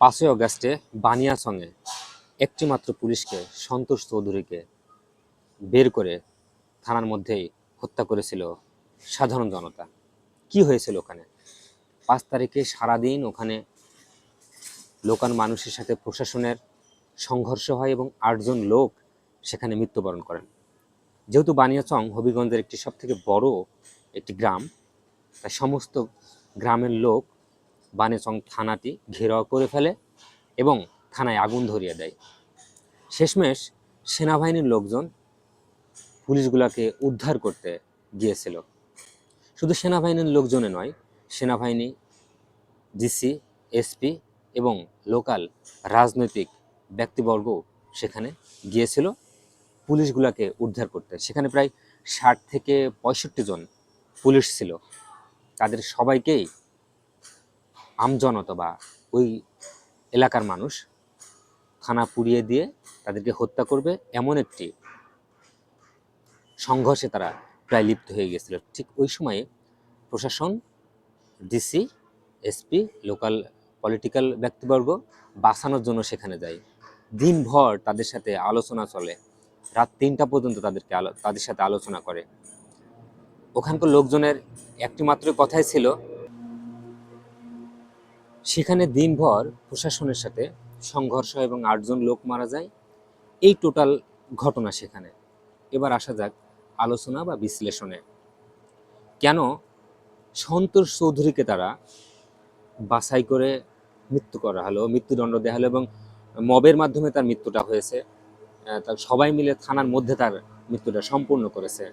পাঁচই অগাস্টে বানিয়াসংয়ে একটিমাত্র পুলিশকে সন্তোষ চৌধুরীকে বের করে থানার মধ্যেই হত্যা করেছিল সাধারণ জনতা। কি হয়েছিল ওখানে? পাঁচ তারিখে সারাদিন ওখানে লোকাল মানুষের সাথে প্রশাসনের সংঘর্ষ হয় এবং আটজন লোক সেখানে মৃত্যুবরণ করেন। যেহেতু বানিয়াচং হবিগঞ্জের একটি সবথেকে বড় একটি গ্রাম, তাই সমস্ত গ্রামের লোক বানিয়াচং থানাটি ঘেরাও করে ফেলে এবং থানায় আগুন ধরিয়ে দেয়। শেষমেশ সেনাবাহিনীর লোকজন পুলিশগুলাকে উদ্ধার করতে গিয়েছিল। শুধু সেনাবাহিনীর লোকজনে নয়, সেনাবাহিনী, ডিসি, এসপি এবং লোকাল রাজনৈতিক ব্যক্তিবর্গ সেখানে গিয়েছিল। পুলিশগুলাকে উদ্ধার করতে। সেখানে প্রায় ষাট থেকে পঁয়ষট্টি জন পুলিশ ছিল। তাদের সবাইকেই আমজনতা বা ওই এলাকার মানুষ থানা পুড়িয়ে দিয়ে তাদেরকে হত্যা করবে এমন একটি সংঘর্ষে তারা প্রায় লিপ্ত হয়ে গেছিল। ঠিক ওই সময়ে প্রশাসন, ডিসি, এসপি, লোকাল পলিটিক্যাল ব্যক্তিবর্গ বাঁচানোর জন্য সেখানে যায়। দিনভর তাদের সাথে আলোচনা চলে। রাত তিনটা পর্যন্ত তাদেরকে তাদের সাথে আলোচনা করে। ওখানকার লোকজনের একটি মাত্র কথাই ছিল সেখানে দিনভর প্রশাসনের সাথে সংঘর্ষ এবং আটজন লোক মারা যায়। এই টোটাল ঘটনা সেখানে। এবার আসা যাক আলোচনা বা বিশ্লেষণে। কেন সন্তোষ চৌধুরীকে তারা বাছাই করে মৃত্যু করা হলো, মৃত্যুদণ্ড দেওয়া হলো এবং মবের মাধ্যমে তার মৃত্যুটা হয়েছে। তার সবাই মিলে থানার মধ্যে তার মৃত্যুটা সম্পূর্ণ করেছে।